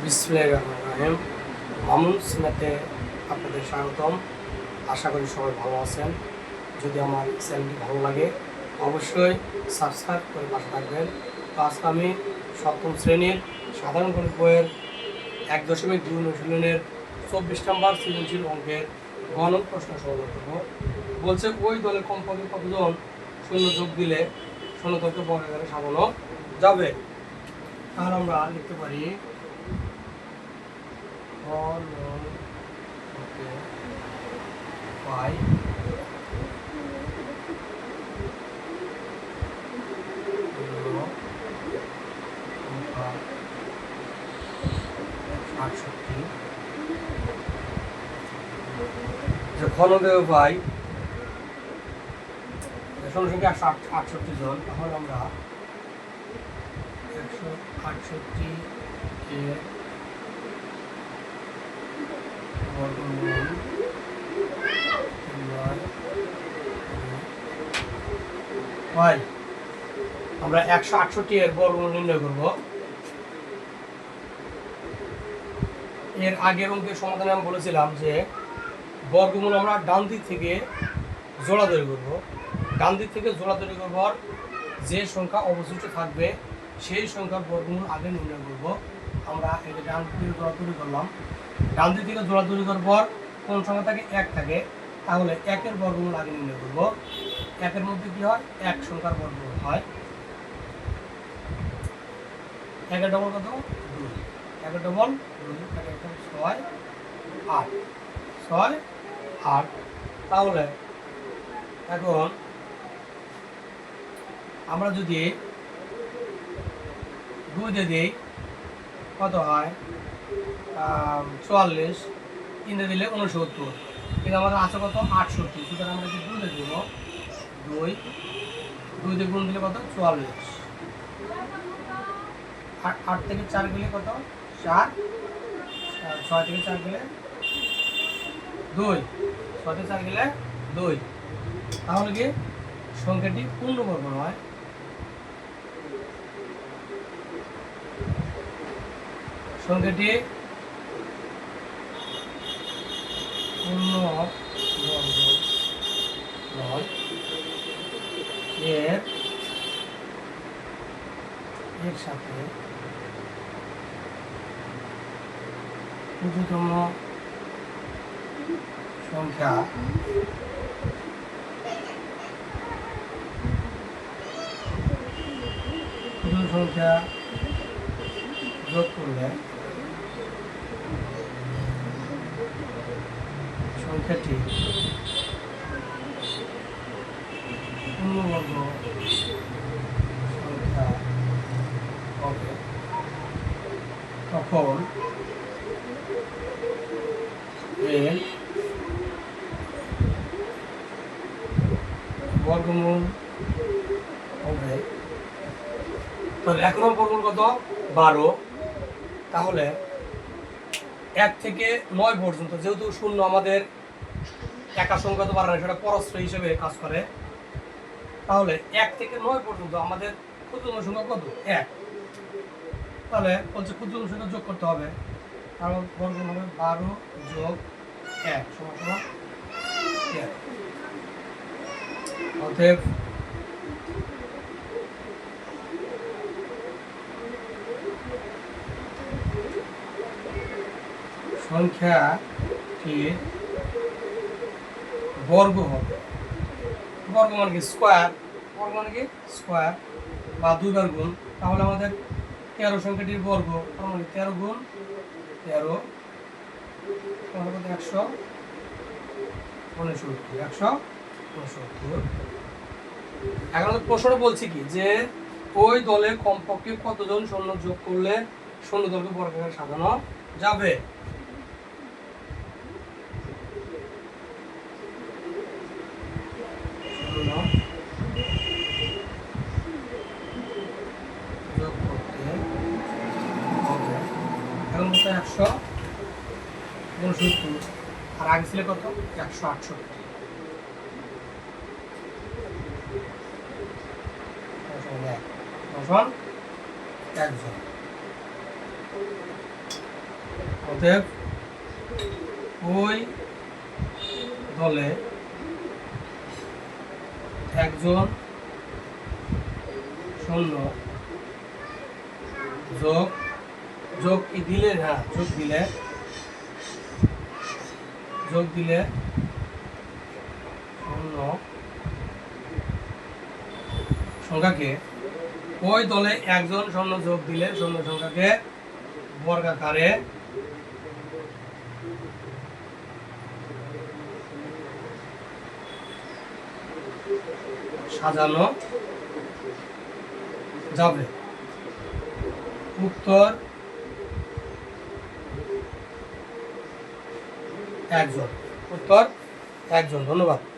রহিম। মামুন সিনাতে আপনাদের স্বাগতম। আশা করি সবাই ভালো আছেন। যদি আমার চ্যানেলটি ভালো লাগে, অবশ্যই সাবস্ক্রাইব করে পাশে থাকবেন। তো আজকে আমি সপ্তম শ্রেণির সাধারণ গণিত বইয়ের এক দশমিক দুই অনুশীলনের চব্বিশ নম্বর সৃজনশীল অঙ্কের গণন প্রশ্ন সমাধান করব। বলছে, ওই দলের কমপক্ষে কতজন শূন্য যোগ দিলে শূন্যতকে বর্গাকারে সাজানো যাবে? তাহলে আমরা লিখতে পারি all on okay. Y হলো সংখ্যা আটষট্টি যে ঘনদেহ পাই জনসংখ্যা একশো আটষট্টি জন তাহলে আমরা একশো আটষট্টি হয় আমরা একশো আটষট্টি এর বর্গমূল নির্ণয় করব। এর আগের অঙ্কের সমাধানে আমি বলেছিলাম যে বর্গমূল আমরা ডান দিক থেকে জোড়া তৈরি করব। ডান দিক থেকে জোড়া তৈরি করবার যে সংখ্যা অবশিষ্ট থাকবে, সেই সংখ্যার বর্গমূল আগে নির্ণয় করব। আমরা এটা ডান দিক জোড়া করলাম, ডান দিক থেকে জোড়া করার পর কোন সংখ্যা থাকে? এক থাকে। তাহলে একের বর্গমূল আগে নির্ণয় করব। একের মধ্যে কি হয়? এক সংখ্যার বর্গমূল হয়। একের ডবল কত? দুই। একের ডবল দুই একের ছয়, আট। ছয়, আট। তাহলে এখন আমরা যদি দুই দিয়ে দিই কত হয়? চুয়াল্লিশ তিনটে দিলে উনসত্তর কিন্তু আমাদের আছে কত? আটষট্টি। সুতরাং আমরা যদি দুই দিব? দুই। দুই দিয়ে গুণ দিলে কত? চুয়াল্লিশ। আট আট থেকে চার গেলে কত? চার। ছয় থেকে চার গেলে দুই। ছয় থেকে চার গেলে দুই। তাহলে কি? সংখ্যাটি পূর্ণবর্গ নয়। সংখ্যাটি পূর্ণ বর্গ এর এর সাথে ক্ষুদ্রতম সংখ্যা ক্ষুদ্র সংখ্যা যোগ করলে সংখ্যাটি। পূর্ণবর্গ সংখ্যা হবে তখন এর বর্গমূল হবে, তাহলে এক নম্বর বর্গমূল কত? বারো। তাহলে এক থেকে নয় পর্যন্ত, যেহেতু শূন্য আমাদের একা সংখ্যা তো বাড়ানো সেটা পরস্ত হিসেবে কাজ করে। তাহলে এক থেকে নয় পর্যন্ত আমাদের ক্ষুদ্রতম সংখ্যা কত? এক। তাহলে বলছে ক্ষুদ্রতম সংখ্যা যোগ করতে হবে। কারণ বর্গমূল হবে বারো যোগ এক, সমান এক। অতএব সংখ্যাটির বর্গ হবে বর্গ মানে কি স্কোয়ার বর্গ মানে কি স্কোয়ার বা দুইবার গুণ, তাহলে আমাদের তেরো সংখ্যাটির বর্গ মানে তেরো গুণ তেরো একশো উনসত্তর একশো উনসত্তর। এখন প্রশ্ন বলছি কি, যে ওই দলে কমপক্ষে কতজন সৈন্য যোগ করলে সৈন্য দলকে বর্গাকারে সাজানো যাবে শূন্য যোগ করতে হবে এখন কত একশো উনসত্তর আর আগে ছিল কত? একশো আটষট্টি। ওই দলে একজন শূন্য যোগ যোগ দিলে? হ্যাঁ যোগ দিলে যোগ দিলে শূন্য সংখ্যাকে ওই দলে একজন শূন্য যোগ দিলে শূন্য সংখ্যাকে বর্গাকারে সাজানো যাবে। উত্তর একজন। উত্তর একজন। ধন্যবাদ।